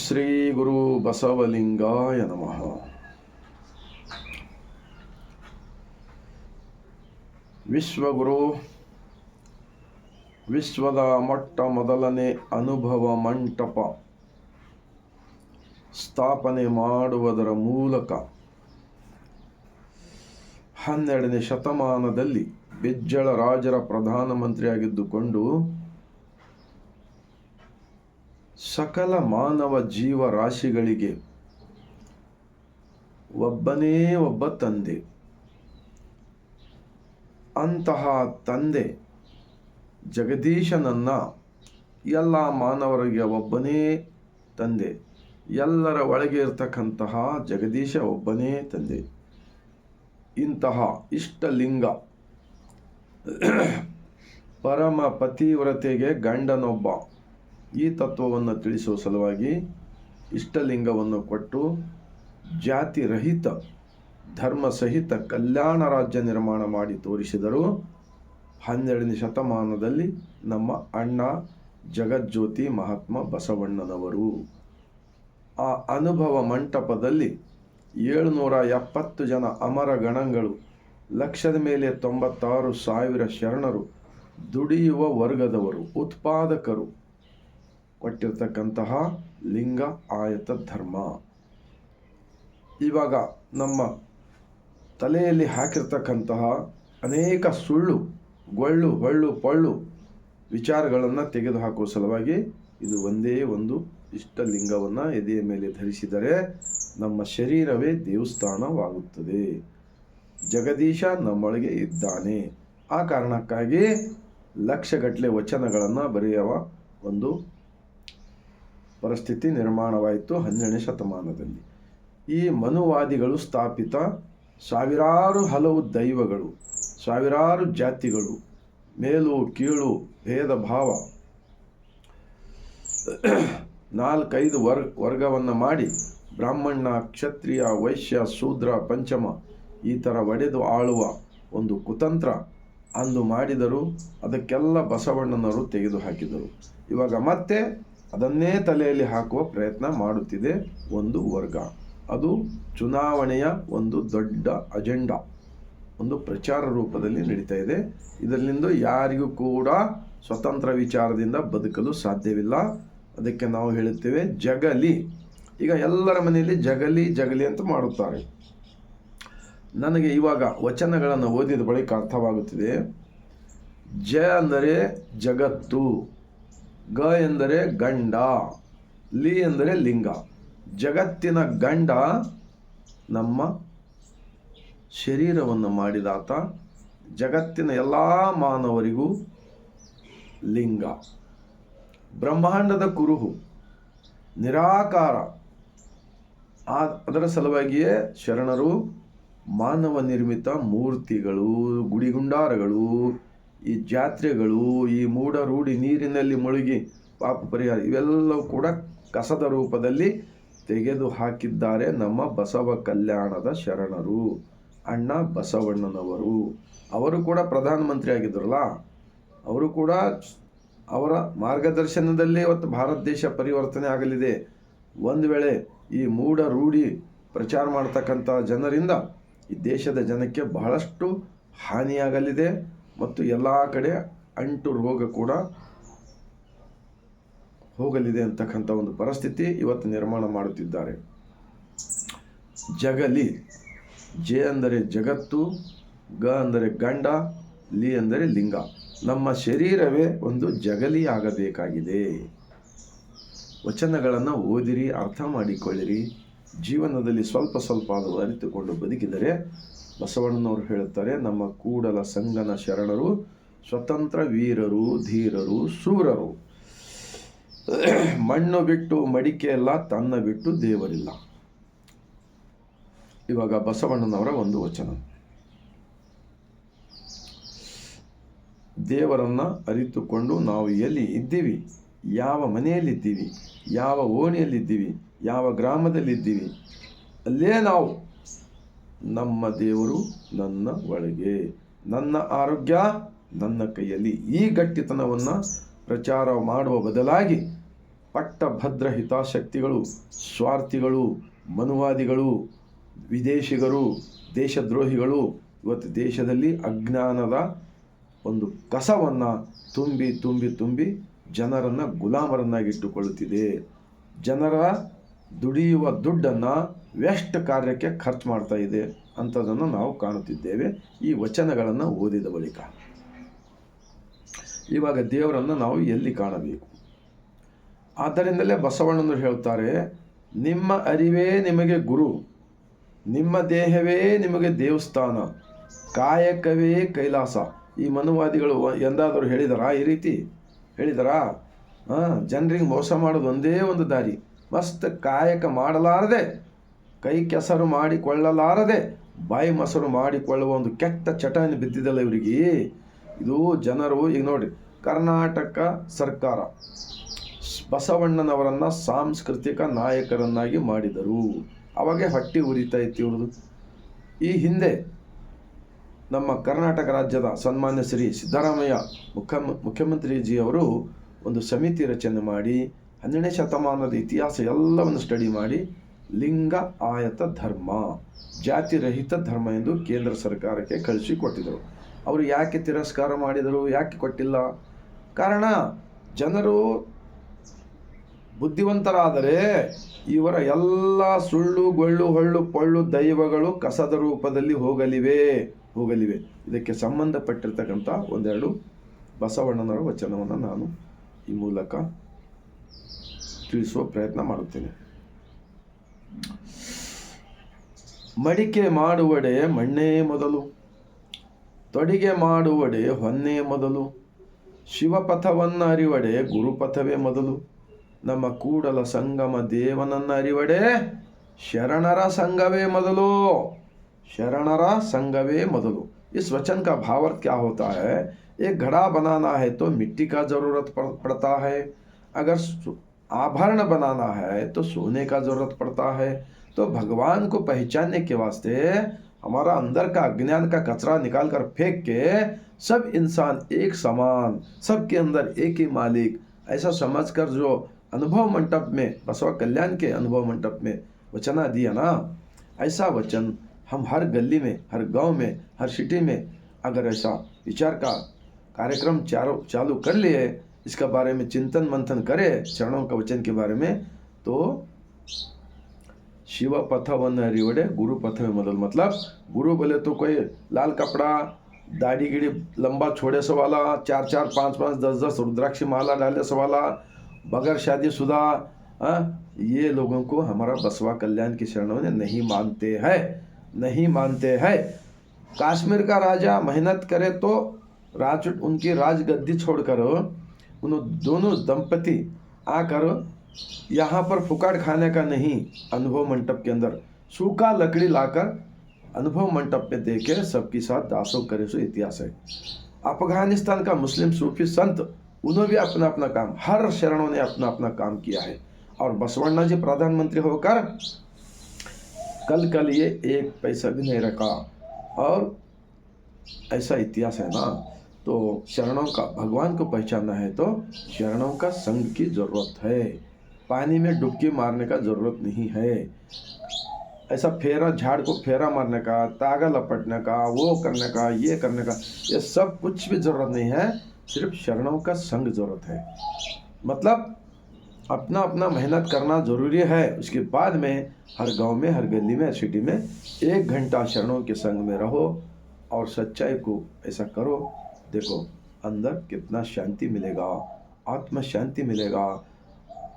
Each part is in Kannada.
ಶ್ರೀ ಗುರು ಬಸವಲಿಂಗಾಯ ನಮಃ. ವಿಶ್ವಗುರು, ವಿಶ್ವದ ಮೊಟ್ಟ ಮೊದಲನೇ ಅನುಭವ ಮಂಟಪ ಸ್ಥಾಪನೆ ಮಾಡುವುದರ ಮೂಲಕ ಹನ್ನೆರಡನೇ ಶತಮಾನದಲ್ಲಿ ಬಿಜ್ಜಳ ರಾಜರ ಪ್ರಧಾನಮಂತ್ರಿಯಾಗಿದ್ದುಕೊಂಡು ಸಕಲ ಮಾನವ ಜೀವ ರಾಶಿಗಳಿಗೆ ಒಬ್ಬನೇ ಒಬ್ಬ ತಂದೆ. ಅಂತಹ ತಂದೆ ಜಗದೀಶನನ್ನು ಎಲ್ಲ ಮಾನವರಿಗೆ ಒಬ್ಬನೇ ತಂದೆ. ಎಲ್ಲರ ಒಳಗೆ ಇರತಕ್ಕಂತಹ ಜಗದೀಶ ಒಬ್ಬನೇ ತಂದೆ. ಇಂತಹ ಇಷ್ಟಲಿಂಗ ಪರಮ ಪತಿವ್ರತೆಗೆ ಗಂಡನೊಬ್ಬ. ಈ ತತ್ವವನ್ನು ತಿಳಿಸುವ ಸಲುವಾಗಿ ಇಷ್ಟಲಿಂಗವನ್ನು ಕೊಟ್ಟು ಜಾತಿ ರಹಿತ, ಧರ್ಮ ಸಹಿತ ಕಲ್ಯಾಣ ರಾಜ್ಯ ನಿರ್ಮಾಣ ಮಾಡಿ ತೋರಿಸಿದರು ಹನ್ನೆರಡನೇ ಶತಮಾನದಲ್ಲಿ ನಮ್ಮ ಅಣ್ಣ ಜಗಜ್ಯೋತಿ ಮಹಾತ್ಮ ಬಸವಣ್ಣನವರು. ಆ ಅನುಭವ ಮಂಟಪದಲ್ಲಿ ಏಳುನೂರ ಎಪ್ಪತ್ತು ಜನ ಅಮರ ಗಣಗಳು, ಲಕ್ಷದ ಮೇಲೆ ತೊಂಬತ್ತಾರು ಸಾವಿರ ಶರಣರು ದುಡಿಯುವ ವರ್ಗದವರು, ಉತ್ಪಾದಕರು ಕೊಟ್ಟಿರ್ತಕ್ಕಂತಹ ಲಿಂಗ ಆಯತ ಧರ್ಮ. ಇವಾಗ ನಮ್ಮ ತಲೆಯಲ್ಲಿ ಹಾಕಿರ್ತಕ್ಕಂತಹ ಅನೇಕ ಸುಳ್ಳು, ಗೊಳ್ಳು, ಹೊಳ್ಳು, ಪೊಳ್ಳು ವಿಚಾರಗಳನ್ನು ತೆಗೆದುಹಾಕುವ ಸಲುವಾಗಿ ಇದು ಒಂದೇ ಒಂದು ಇಷ್ಟಲಿಂಗವನ್ನು ಎದೆಯ ಮೇಲೆ ಧರಿಸಿದರೆ ನಮ್ಮ ಶರೀರವೇ ದೇವಸ್ಥಾನವಾಗುತ್ತದೆ. ಜಗದೀಶ ನಮ್ಮೊಳಗೆ ಇದ್ದಾನೆ. ಆ ಕಾರಣಕ್ಕಾಗಿ ಲಕ್ಷಗಟ್ಟಲೆ ವಚನಗಳನ್ನು ಬರೆಯುವ ಒಂದು ಪರಿಸ್ಥಿತಿ ನಿರ್ಮಾಣವಾಯಿತು ಹನ್ನೆರಡನೇ ಶತಮಾನದಲ್ಲಿ. ಈ ಮನುವಾದಿಗಳು ಸ್ಥಾಪಿತ ಸಾವಿರಾರು ಹಲವು ದೈವಗಳು, ಸಾವಿರಾರು ಜಾತಿಗಳು, ಮೇಲು, ಕೀಳು, ಭೇದ ಭಾವ, ನಾಲ್ಕೈದು ವರ್, ವರ್ಗವನ್ನು ಮಾಡಿ ಬ್ರಾಹ್ಮಣ, ಕ್ಷತ್ರಿಯ, ವೈಶ್ಯ, ಶೂದ್ರ, ಪಂಚಮ ಈ ಥರ ಒಡೆದು ಆಳುವ ಒಂದು ಕುತಂತ್ರ ಅಂದು ಮಾಡಿದರು. ಅದಕ್ಕೆಲ್ಲ ಬಸವಣ್ಣನವರು ತೆಗೆದುಹಾಕಿದರು. ಇವಾಗ ಮತ್ತೆ ಅದನ್ನೇ ತಲೆಯಲ್ಲಿ ಹಾಕುವ ಪ್ರಯತ್ನ ಮಾಡುತ್ತಿದೆ ಒಂದು ವರ್ಗ. ಅದು ಚುನಾವಣೆಯ ಒಂದು ದೊಡ್ಡ ಅಜೆಂಡಾ. ಒಂದು ಪ್ರಚಾರ ರೂಪದಲ್ಲಿ ನಡೀತಾ ಇದೆ. ಇದರಿಂದ ಯಾರಿಗೂ ಕೂಡ ಸ್ವತಂತ್ರ ವಿಚಾರದಿಂದ ಬದುಕಲು ಸಾಧ್ಯವಿಲ್ಲ. ಅದಕ್ಕೆ ನಾವು ಹೇಳುತ್ತೇವೆ ಜಗಲಿ. ಈಗ ಎಲ್ಲರ ಮನೆಯಲ್ಲಿ ಜಗಲಿ ಜಗಲಿ ಅಂತ ಮಾಡುತ್ತಾರೆ. ನನಗೆ ಇವಾಗ ವಚನಗಳನ್ನು ಓದಿದ ಬಳಿಕ ಅರ್ಥವಾಗುತ್ತಿದೆ. ಜ ಅಂದರೆ ಜಗತ್ತು. ಗ ಎಂದರೆ ಗಂಡ, ಲಿ ಎಂದರೆ ಲಿಂಗ. ಜಗತ್ತಿನ ಗಂಡ ನಮ್ಮ ಶರೀರವನ್ನು ಮಾಡಿದಾತ, ಜಗತ್ತಿನ ಎಲ್ಲ ಮಾನವರಿಗೂ ಲಿಂಗ. ಬ್ರಹ್ಮಾಂಡದ ಕುರುಹು, ನಿರಾಕಾರ. ಅದರ ಸಲುವಾಗಿಯೇ ಶರಣರು ಮಾನವ ನಿರ್ಮಿತ ಮೂರ್ತಿಗಳು ಗುಡಿಗುಂಡಾರಗಳು ಈ ಜಾತ್ರೆಗಳು, ಈ ಮೂಢರೂಢಿ ನೀರಿನಲ್ಲಿ ಮುಳುಗಿ ಪಾಪ ಪರಿಹಾರ ಇವೆಲ್ಲವೂ ಕೂಡ ಕಸದ ರೂಪದಲ್ಲಿ ತೆಗೆದು ಹಾಕಿದ್ದಾರೆ ನಮ್ಮ ಬಸವ ಕಲ್ಯಾಣದ ಶರಣರು, ಅಣ್ಣ ಬಸವಣ್ಣನವರು. ಅವರು ಕೂಡ ಪ್ರಧಾನಮಂತ್ರಿ ಆಗಿದ್ರಲ್ಲ? ಅವರು ಕೂಡ ಅವರ ಮಾರ್ಗದರ್ಶನದಲ್ಲೇ ಇವತ್ತು ಭಾರತ ದೇಶ ಪರಿವರ್ತನೆ ಆಗಲಿದೆ. ಒಂದು ವೇಳೆ ಈ ಮೂಢ ರೂಢಿ ಪ್ರಚಾರ ಮಾಡ್ತಕ್ಕಂಥ ಜನರಿಂದ ಈ ದೇಶದ ಜನಕ್ಕೆ ಬಹಳಷ್ಟು ಹಾನಿಯಾಗಲಿದೆ. ಮತ್ತು ಎಲ್ಲ ಕಡೆ ಅಂಟು ರೋಗ ಕೂಡ ಹೋಗಲಿದೆ ಅಂತಕ್ಕಂಥ ಒಂದು ಪರಿಸ್ಥಿತಿ ಇವತ್ತು ನಿರ್ಮಾಣ ಮಾಡುತ್ತಿದ್ದಾರೆ. ಜಗಲಿ, ಜೆ ಅಂದರೆ ಜಗತ್ತು, ಗ ಅಂದರೆ ಗಂಡ, ಲಿ ಅಂದರೆ ಲಿಂಗ. ನಮ್ಮ ಶರೀರವೇ ಒಂದು ಜಗಲಿ ಆಗಬೇಕಾಗಿದೆ. ವಚನಗಳನ್ನು ಓದಿರಿ, ಅರ್ಥ ಮಾಡಿಕೊಳ್ಳಿರಿ, ಜೀವನದಲ್ಲಿ ಸ್ವಲ್ಪ ಸ್ವಲ್ಪ ಅದು ಅರಿತುಕೊಂಡು ಬದುಕಿದರೆ ಬಸವಣ್ಣನವರು ಹೇಳುತ್ತಾರೆ, ನಮ್ಮ ಕೂಡಲ ಸಂಗನ ಶರಣರು, ಸ್ವತಂತ್ರ ವೀರರು, ಧೀರರು ಶೂರರು ಮಣ್ಣು ಬಿಟ್ಟು ಮಡಿಕೆ ಎಲ್ಲ ತನ್ನ ಬಿಟ್ಟು ದೇವರಿಲ್ಲ. ಇವಾಗ ಬಸವಣ್ಣನವರ ಒಂದು ವಚನ. ದೇವರನ್ನ ಅರಿತುಕೊಂಡು ನಾವು ಎಲ್ಲಿ ಇದ್ದೀವಿ? ಯಾವ ಮನೆಯಲ್ಲಿದ್ದೀವಿ? ಯಾವ ಓಣಿಯಲ್ಲಿದ್ದೀವಿ? ಯಾವ ಗ್ರಾಮದಲ್ಲಿದ್ದೀವಿ? ಅಲ್ಲೇ ನಾವು ನಮ್ಮ ದೇವರು ನನ್ನ ಒಳಗೆ. ನನ್ನ ಆರೋಗ್ಯ ನನ್ನ ಕೈಯಲ್ಲಿ. ಈ ಗಟ್ಟಿತನವನ್ನು ಪ್ರಚಾರ ಮಾಡುವ ಬದಲಾಗಿ ಪಟ್ಟಭದ್ರ ಹಿತಾಸಕ್ತಿಗಳು, ಸ್ವಾರ್ಥಿಗಳು, ಮನುವಾದಿಗಳು, ವಿದೇಶಿಗರು, ದೇಶದ್ರೋಹಿಗಳು, ಇವತ್ತು ದೇಶದಲ್ಲಿ ಅಜ್ಞಾನದ ಒಂದು ಕಸವನ್ನು ತುಂಬಿ ತುಂಬಿ ತುಂಬಿ ಜನರನ್ನು ಗುಲಾಮರನ್ನಾಗಿಟ್ಟುಕೊಳ್ಳುತ್ತಿದೆ. ಜನರ ದುಡಿಯುವ ದುಡ್ಡನ್ನು ವೆಸ್ಟ್ ಕಾರ್ಯಕ್ಕೆ ಖರ್ಚು ಮಾಡ್ತಾ ಇದೆ ಅಂಥದ್ದನ್ನು ನಾವು ಕಾಣುತ್ತಿದ್ದೇವೆ. ಈ ವಚನಗಳನ್ನು ಓದಿದ ಬಳಿಕ. ಇವಾಗ ದೇವರನ್ನು ನಾವು ಎಲ್ಲಿ ಕಾಣಬೇಕು? ಆದ್ದರಿಂದಲೇ ಬಸವಣ್ಣನವರು ಹೇಳ್ತಾರೆ, ನಿಮ್ಮ ಅರಿವೇ ನಿಮಗೆ ಗುರು, ನಿಮ್ಮ ದೇಹವೇ ನಿಮಗೆ ದೇವಸ್ಥಾನ, ಕಾಯಕವೇ ಕೈಲಾಸ. ಈ ಮನುವಾದಿಗಳು ಎಂದಾದರೂ ಹೇಳಿದರಾ ಈ ರೀತಿ? ಹೇಳಿದರಾ? ಹಾಂ, ಜನರಿಗೆ ಮೋಸ ಮಾಡೋದು ಒಂದೇ ಒಂದು ದಾರಿ. ಮಸ್ತ್ ಕಾಯಕ ಮಾಡಲಾರದೆ ಕೈ ಕೆಸರು ಮಾಡಿಕೊಳ್ಳಲಾರದೆ ಬಾಯಿ ಮೊಸರು ಮಾಡಿಕೊಳ್ಳುವ ಒಂದು ಕೆಟ್ಟ ಚಟನೆ ಬಿದ್ದಿದ್ದಲ್ಲ ಇವರಿಗೆ. ಇದು ಜನರು ಈಗ ನೋಡಿ, ಕರ್ನಾಟಕ ಸರ್ಕಾರ ಬಸವಣ್ಣನವರನ್ನು ಸಾಂಸ್ಕೃತಿಕ ನಾಯಕರನ್ನಾಗಿ ಮಾಡಿದರು. ಅವಾಗೆ ಹಟ್ಟಿ ಉರಿತಾ ಇತ್ತು ಇವ್ರದ್ದು ಈ ಹಿಂದೆ ನಮ್ಮ ಕರ್ನಾಟಕ ರಾಜ್ಯದ ಸನ್ಮಾನ್ಯ ಶ್ರೀ ಸಿದ್ದರಾಮಯ್ಯ ಮುಖ್ಯ ಮುಖ್ಯಮಂತ್ರಿಜಿಯವರು ಒಂದು ಸಮಿತಿ ರಚನೆ ಮಾಡಿ, ಹನ್ನೆರಡನೇ ಶತಮಾನದ ಇತಿಹಾಸ ಎಲ್ಲವನ್ನು ಸ್ಟಡಿ ಮಾಡಿ ಲಿಂಗ ಆಯತ ಧರ್ಮ, ಜಾತಿ ರಹಿತ ಧರ್ಮ ಎಂದು ಕೇಂದ್ರ ಸರ್ಕಾರಕ್ಕೆ ಕಳಿಸಿಕೊಟ್ಟಿದರು ಅವರು ಯಾಕೆ ತಿರಸ್ಕಾರ ಮಾಡಿದರು, ಯಾಕೆ ಕೊಟ್ಟಿಲ್ಲ? ಕಾರಣ, ಜನರು ಬುದ್ಧಿವಂತರಾದರೆ ಇವರ ಎಲ್ಲ ಸುಳ್ಳು, ಗೊಳ್ಳು, ಹೊಳ್ಳು, ಪೊಳ್ಳು, ದೈವಗಳು ಕಸದ ರೂಪದಲ್ಲಿ ಹೋಗಲಿವೆ ಹೋಗಲಿವೆ. ಇದಕ್ಕೆ ಸಂಬಂಧಪಟ್ಟಿರ್ತಕ್ಕಂಥ ಒಂದೆರಡು ಬಸವಣ್ಣನವರ ವಚನವನ್ನು ನಾನು ಈ ಮೂಲಕ ತಿಳಿಸುವ ಪ್ರಯತ್ನ ಮಾಡುತ್ತೇನೆ. ಮಡಿಕೆ ಮಾಡುವಡೆ ಮಣ್ಣೇ ಮೊದಲು ತೊಡಿಗೆ ಮಾಡುವಡೆ ಹೊನ್ನೆ ಮೊದಲು ಶಿವಪಥವನ್ನು ಅರಿವಡೆ ಗುರುಪಥವೇ ಮೊದಲು ನಮ್ಮ ಕೂಡಲ ಸಂಗಮ ದೇವನನ್ನು ಅರಿವಡೆ ಶರಣರ ಸಂಘವೇ ಮೊದಲು शरणरा संगवे मदलो इस वचन का भावार्थ क्या होता है एक घड़ा बनाना है तो मिट्टी का जरूरत पड़, पड़ता है अगर सु- आभरण बनाना है तो सोने का ज़रूरत पड़ता है। तो भगवान को पहचानने के वास्ते हमारा अंदर का अज्ञान का कचरा निकाल कर फेंक के सब इंसान एक समान, सबके अंदर एक ही मालिक, ऐसा समझकर जो अनुभव मंडप में, बसवा कल्याण के अनुभव मंडप में वचना दिया ना? ऐसा वचन हम हर गली में, हर गाँव में, हर सिटी में, अगर ऐसा विचार का कार्यक्रम चारों, चालू कर लिए इसका बारे में चिंतन मंथन करे चरणों का वचन के बारे में तो शिव पथवन रिवड़े गुरु पथ में मदल मतलब गुरु बोले तो कोई लाल कपड़ा दाढ़ी गिड़ी लंबा छोड़े से वाला चार चार पाँच पाँच दस दस रुद्राक्ष माला डाले से वाला बगैर शादीशुदा हाँ, ये लोगों को हमारा बसवा कल्याण की शरणों ने नहीं मानते हैं नहीं मानते हैं। काश्मीर का राजा मेहनत करे तो राज उनकी राजगद्दी छोड़कर उन दोनों दंपति आकर यहाँ पर फुकाड़ खाने का नहीं अनुभव मंडप के अंदर सूखा लकड़ी लाकर अनुभव मंडप में देके सबके साथ दासों करे सो इतिहास है। अफ़गानिस्तान का मुस्लिम सूफी संत उन्होंने भी अपना अपना काम, हर शरणों ने अपना अपना काम किया है। और बसवण्णा जी प्रधानमंत्री होकर कल कल ये एक पैसा भी नहीं रखा। और ऐसा इतिहास है ना। तो शरणों का भगवान को पहचानना है तो शरणों का संग की ज़रूरत है। पानी में डुबकी मारने का ज़रूरत नहीं है। ऐसा फेरा झाड़ को फेरा मारने का, तागा लपटने का, वो करने का, ये करने का, ये सब कुछ भी ज़रूरत नहीं है। सिर्फ़ शरणों का संग ज़रूरत है। मतलब अपना अपना मेहनत करना ज़रूरी है। उसके बाद में हर गाँव में, हर गली में, सिटी में एक घंटा शरणों के संग में रहो और सच्चाई को ऐसा करो। देखो अंदर कितना शांति मिलेगा आत्म शांति मिलेगा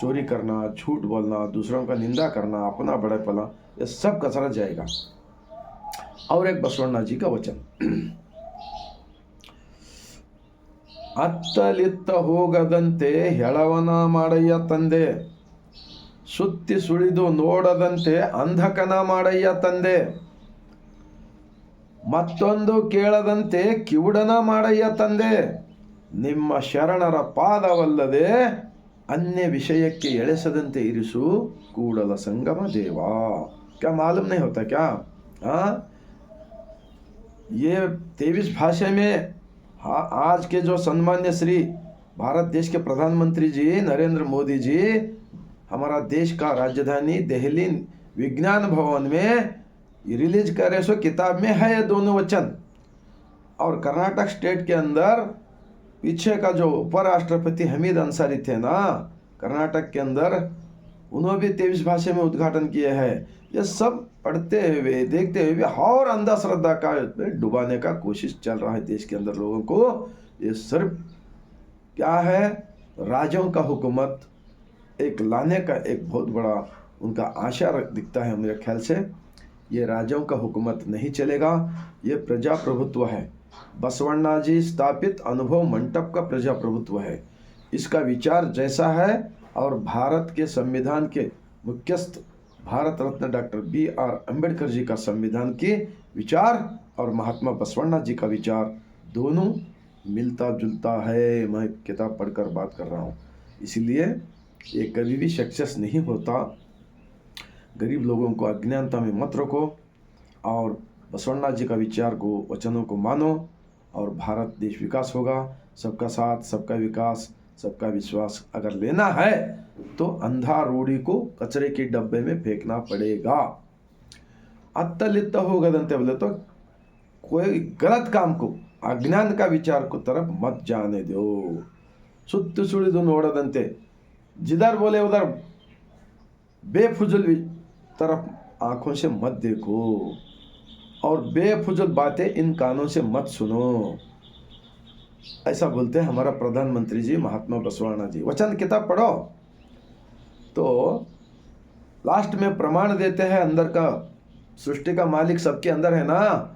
चोरी करना झूठ बोलना दूसरों का निंदा करना अपना बड़े पला ये सब कचरा जाएगा और एक बसवण्णा जी का वचन ಅತ್ತಲಿತ್ತ ಹೋಗದಂತೆ ಹೆಳವನ ಮಾಡಯ್ಯ ತಂದೆ ಸುತ್ತಿ ಸುಳಿದು ನೋಡದಂತೆ ಅಂಧಕನ ಮಾಡಯ್ಯ ತಂದೆ ಮತ್ತೊಂದು ಕೇಳದಂತೆ ಕಿವುಡನ ಮಾಡಯ್ಯ ತಂದೆ ನಿಮ್ಮ ಶರಣರ ಪಾದವಲ್ಲದೆ ಅನ್ಯ ವಿಷಯಕ್ಕೆ ಎಳೆಸದಂತೆ ಇರಿಸು ಕೂಡಲ ಸಂಗಮ ದೇವ क्या मालूम नहीं होता क्या हाँ ये तेईस भाषा में हाँ आज के जो सम्मान्य श्री भारत देश के प्रधानमंत्री जी नरेंद्र मोदी जी हमारा देश का राजधानी दिल्ली विज्ञान भवन में रिलीज़ करे सो किताब में है ये दोनों वचन। और कर्नाटक स्टेट के अंदर पीछे का जो उपराष्ट्रपति हमीद अंसारी थे ना, कर्नाटक के अंदर, उन्होंने भी तेईस भाषा में उद्घाटन किए हैं। ये सब पढ़ते हुए, देखते हुए भी और अंधश्रद्धा का में डुबाने का कोशिश चल रहा है देश के अंदर लोगों को। ये सिर्फ़ क्या है? राजाओं का हुकूमत, एक लाने का एक बहुत बड़ा उनका आशा दिखता है मेरे ख्याल से। ये राजाओं का हुकूमत नहीं चलेगा, ये प्रजा प्रभुत्व है। बसवण्णा जी, स्थापित अनुभव मंडप का प्रजा प्रभुत्व है। इसका विचार जैसा है और भारत के संविधान के मुख्यस्थ Bharat Ratna doctor B R Ambedkar ji का संविधान के विचार और महात्मा बसवण्णा जी का विचार दोनों मिलता जुलता है। मैं किताब पढ़कर बात कर रहा हूँ। इसलिए ये कभी भी सक्सेस नहीं होता गरीब लोगों को अज्ञानता में मत रखो और बसवन्ना जी का विचार को, वचनों को मानो और भारत देश विकास होगा। सबका साथ, सबका विकास, सबका विश्वास अगर लेना है तो अंधा रूढ़ी को कचरे के डब्बे में फेंकना पड़ेगा। अत्तलित होगदंते बोले तो कोई गलत काम को, अज्ञान का विचार को तरफ़ मत जाने दो। ಸುತ್ತು ಸುಳಿದು ನೋಡದಂತೆ जिधर बोले उधर बेफजुल तरफ़ आँखों से मत देखो और बेफजल बातें इन कानों से मत सुनो। ऐसा बोलते हैं हमारा प्रधानमंत्री जी, महात्मा बसवाना जी। वचन किताब पढ़ो। तो लास्ट में प्रमाण देते हैं अंदर का। सृष्टि का मालिक सबके अंदर है ना?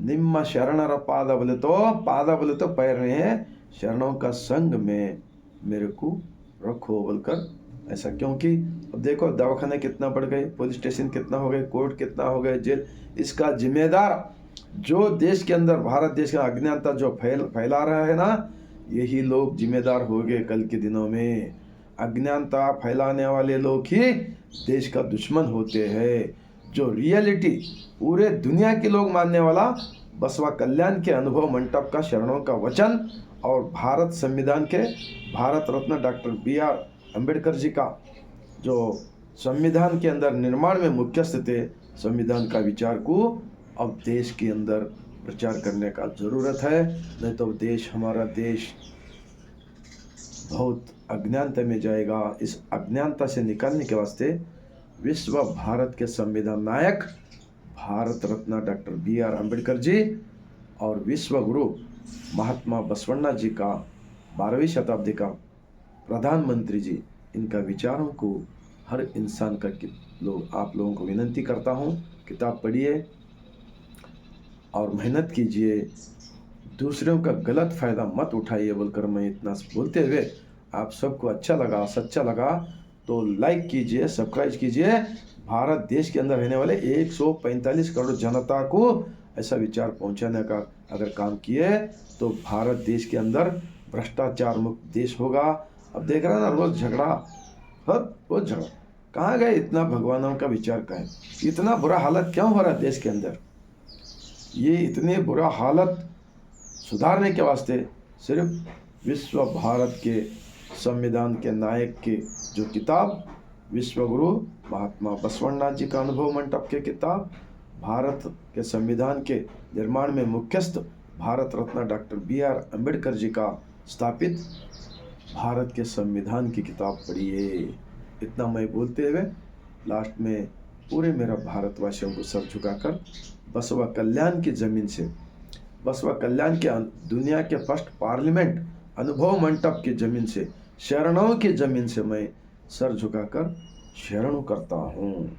निम्न शरणर पादा बोले तो पादा बोले तो पैर रहे हैं। शरणों का संग में मेरे को रखो बोलकर ऐसा क्योंकि, अब देखो, दवाखाने कितना बढ़ गए पुलिस स्टेशन कितना हो गए कोर्ट कितना हो गए, जेल, इसका जिम्मेदार जो देश के अंदर, भारत देश का अज्ञानता जो फैल, फैला रहा है ना, यही लोग जिम्मेदार हो गए कल के दिनों में। अज्ञानता फैलाने वाले लोग ही देश का दुश्मन होते हैं, जो रियलिटी पूरे दुनिया के लोग मानने वाला, बसवा कल्याण के अनुभव मंडप का शरणों का वचन और भारत संविधान के, Bharat Ratna doctor B R Ambedkar ji का, जो संविधान के अंदर निर्माण में मुख्यस्थ थे संविधान का विचार को अब देश के अंदर प्रचार करने का ज़रूरत है। नहीं तो देश, हमारा देश बहुत अज्ञानता में जाएगा। इस अज्ञानता से निकालने के वास्ते विश्व भारत के संविधान नायक Bharat Ratna doctor B R Ambedkar ji और विश्व गुरु महात्मा बसवण्णा जी का बारहवीं शताब्दी का प्रधानमंत्री जी, इनका विचारों को हर इंसान का लोग आप लोगों को विनंती करता हूँ, किताब पढ़िए और मेहनत कीजिए। दूसरों का गलत फ़ायदा मत उठाइए बोलकर मैं इतना बोलते हुए आप सबको अच्छा लगा, सच्चा लगा तो लाइक कीजिए सब्सक्राइब कीजिए। भारत देश के अंदर रहने वाले 145 करोड़ जनता को ऐसा विचार पहुँचाने का अगर काम किए तो भारत देश के अंदर भ्रष्टाचार मुक्त देश होगा। अब देख रहे हैं ना रोज़ झगड़ा हर रोज़ झगड़ा। कहाँ गए इतना भगवानों का विचार का है इतना बुरा हालत क्यों हो रहा है देश के अंदर? ये इतने बुरा हालत सुधारने के वास्ते सिर्फ़ विश्व भारत के संविधान के नायक के जो किताब, विश्वगुरु महात्मा बसवण्णा जी का अनुभव मंडप के किताब, भारत के संविधान के निर्माण में मुख्यस्थ Bharat Ratna doctor B R Ambedkar ji का स्थापित भारत के संविधान की किताब पढ़िए इतना मैं बोलते हुए लास्ट में पूरे मेरा भारतवासियों को सर झुकाकर बसवा कल्याण की ज़मीन से, बसवा कल्याण के दुनिया के फ़र्स्ट पार्लियामेंट अनुभव मंडप की ज़मीन से, शरणों की ज़मीन से मैं सर झुकाकर शरण करता हूँ।